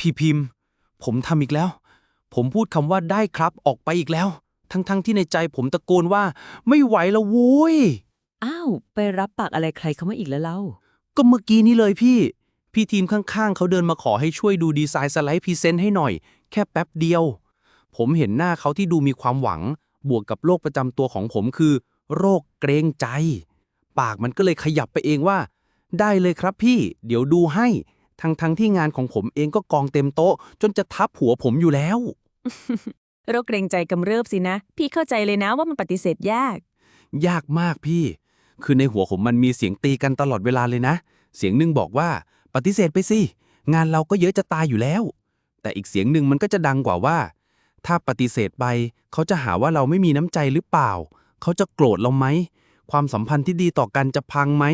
พี่พิมพ์ ผมทำอีกแล้ว ผมพูดคำว่าได้ครับออกไปอีกแล้ว ทั้งๆที่ในใจผมตะโกนว่า ไม่ไหวแล้วโว้ย อ้าว ไปรับปากอะไรใครเขามาอีกแล้วเล่า ก็เมื่อกี้นี้เลยพี่ พี่ทีมข้างๆ เขาเดินมาขอให้ช่วยดูดีไซน์สไลด์พรีเซนต์ให้หน่อย แค่แป๊บเดียว ผมเห็นหน้าเขาที่ดูมีความหวัง บวกกับโรคประจำตัวของผมคือ โรคเกรงใจ ปากมันก็เลยขยับไปเองว่า ได้เลยครับพี่ เดี๋ยวดูให้ ทั้งๆที่งานของผมเองก็กองเต็มโต๊ะ จนจะทับหัวผมอยู่แล้ว โรคเกรงใจกำเริบสินะ พี่เข้าใจเลยนะว่ามันปฏิเสธยาก ยากมากพี่ คือในหัวผมมันมีเสียงตีกันตลอดเวลาเลยนะ เสียงหนึ่งบอกว่า ปฏิเสธไปสิ งานเราก็เยอะจะตายอยู่แล้ว แต่อีกเสียงหนึ่งมันก็จะดังกว่าว่า ถ้าปฏิเสธไป เขาจะหาว่าเราไม่มีน้ำใจหรือเปล่า เขาจะโกรธเราไหม ความสัมพันธ์ที่ดีต่อกันจะพังไหม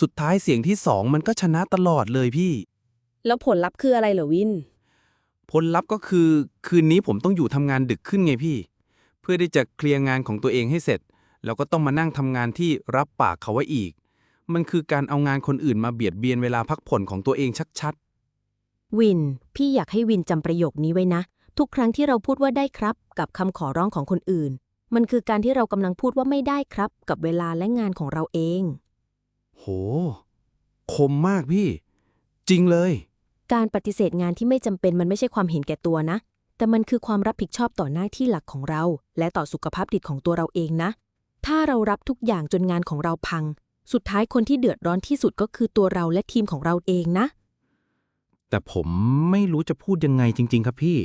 สุดท้ายเสียงที่สองมันก็ชนะตลอดเลยพี่ แล้วผลลัพธ์คืออะไรเหรอวิน ผลลัพธ์ก็คือคืนนี้ผมต้องอยู่ทำงานดึกขึ้นไงพี่ เพื่อที่จะเคลียร์งานของตัวเองให้เสร็จ แล้วก็ต้องมานั่งทำงานที่รับปากเขาไว้อีก มันคือการเอางานคนอื่นมาเบียดเบียนเวลาพักผ่อนของตัวเองชัดวิน พี่อยากให้วินจำประโยคนี้ไว้นะ ทุกครั้งที่เราพูดว่าได้ครับ กับคำขอร้องของคนอื่น มันคือการที่เรากำลังพูดว่าไม่ได้ครับ กับเวลาและงานของเราเอง ๆ โห คมมากพี่ จริงเลย การปฏิเสธงานที่ไม่จำเป็นมันไม่ใช่ความเห็นแก่ตัวนะ แต่มันคือความรับผิดชอบต่อหน้าที่หลักของเรา และต่อสุขภาพจิตของตัวเราเองนะ ถ้าเรารับทุกอย่างจนงานของเราพัง สุดท้ายคนที่เดือดร้อนที่สุดก็คือตัวเราและทีมของเราเองนะ แต่ผมไม่รู้จะพูดยังไงจริง ๆ ครับพี่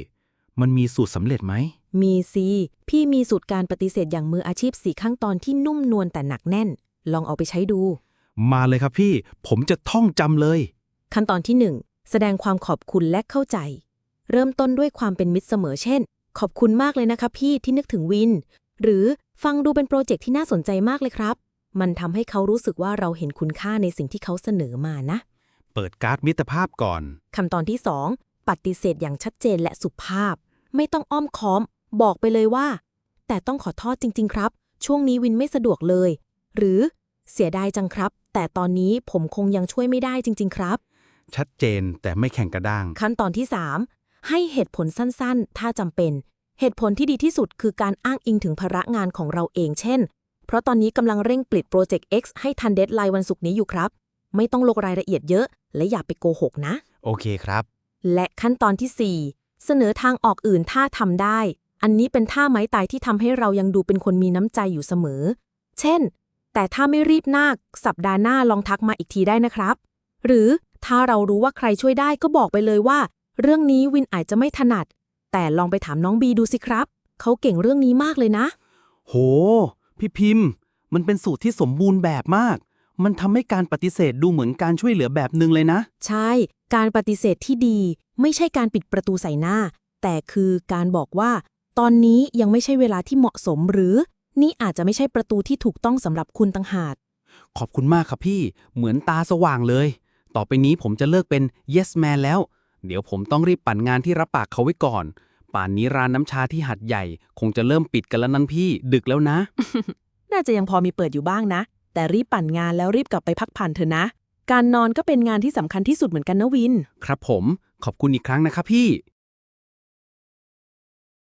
มันมีสูตรสำเร็จไหม มีสิพี่มีสูตรการปฏิเสธอย่างมืออาชีพสีขั้นตอนที่นุ่มนวลแต่หนักแน่น ลองเอาไปใช้ดู มาเลยครับพี่ ผมจะท่องจำเลย ขั้นตอนที่1 แสดงความขอบคุณและเข้าใจ เริ่มต้นด้วยความเป็นมิตรเสมอเช่น ขอบคุณมากเลยนะคะพี่ที่นึกถึงวิน หรือฟังดูเป็นโปรเจกต์ที่น่าสนใจมากเลยครับ มันทำให้เขารู้สึกว่าเราเห็นคุณค่าในสิ่งที่เขาเสนอมานะ เปิดการ์ดมิตรภาพก่อนขั้นตอนที่ 2 ปฏิเสธอย่างชัดเจนและสุภาพ ไม่ต้องอ้อมค้อม บอกไปเลยว่า แต่ต้องขอโทษจริง ๆ ครับ ช่วงนี้วินไม่สะดวกเลย หรือเสียดายจังครับ แต่ตอนนี้ผมคงยังช่วยไม่ได้จริง ๆ ครับ ชัดเจนแต่ไม่แข่งกระด้าง ขั้นตอนที่ 3 ให้เหตุผลสั้นๆ ถ้าจำเป็น เหตุผลที่ดีที่สุดคือการอ้างอิงถึงภาระงานของเราเอง เช่น เพราะตอนนี้กำลังเร่งปลิดโปรเจกต์ X ให้ทันเดทไลน์วันศุกร์นี้อยู่ครับ ไม่ต้องลงรายละเอียดเยอะ และอย่าไปโกหกนะ โอเคครับ และขั้นตอนที่ 4 เสนอทางออกอื่นถ้าทำได้ อันนี้เป็นท่าไม้ตายที่ทำให้เรายังดูเป็นคนมีน้ำใจอยู่เสมอ เช่น แต่ถ้าไม่รีบนาคสัปดาห์หน้าลองทักมาอีกทีได้นะครับ หรือ ถ้าเรารู้ว่าใครช่วยได้ก็บอกไปเลยว่า เรื่องนี้วินอาจจะไม่ถนัด แต่ลองไปถามน้องบีดูสิครับ เขาเก่งเรื่องนี้มากเลยนะ โห พี่พิมพ์ มันเป็นสูตรที่สมบูรณ์แบบมาก มันทำให้การปฏิเสธดูเหมือนการช่วยเหลือแบบหนึ่งเลยนะ ใช่ การปฏิเสธที่ดี ไม่ใช่การปิดประตูใส่หน้า แต่คือการบอกว่า ตอนนี้ยังไม่ใช่เวลาที่เหมาะสมหรือ นี่อาจจะไม่ใช่ประตูที่ถูกต้องสำหรับคุณต่างหากขอบคุณมากครับพี่ เหมือนตาสว่างเลย ต่อไปนี้ผมจะเลิกเป็น yes man แล้ว เดี๋ยวผมต้องรีบปั่นงานที่รับปากเขาไว้ก่อน ป่านนี้ร้านน้ำชาที่หัดใหญ่ คงจะเริ่มปิดกันแล้วนั่นพี่ดึกแล้วนะ น่าจะยังพอมีเปิดอยู่บ้างนะ แต่รีบปั่นงานแล้วรีบกลับไปพักผ่อนเถอะนะ การนอนก็เป็นงานที่สำคัญที่สุดเหมือนกันนะวิน ครับผม ขอบคุณอีกครั้งนะครับพี่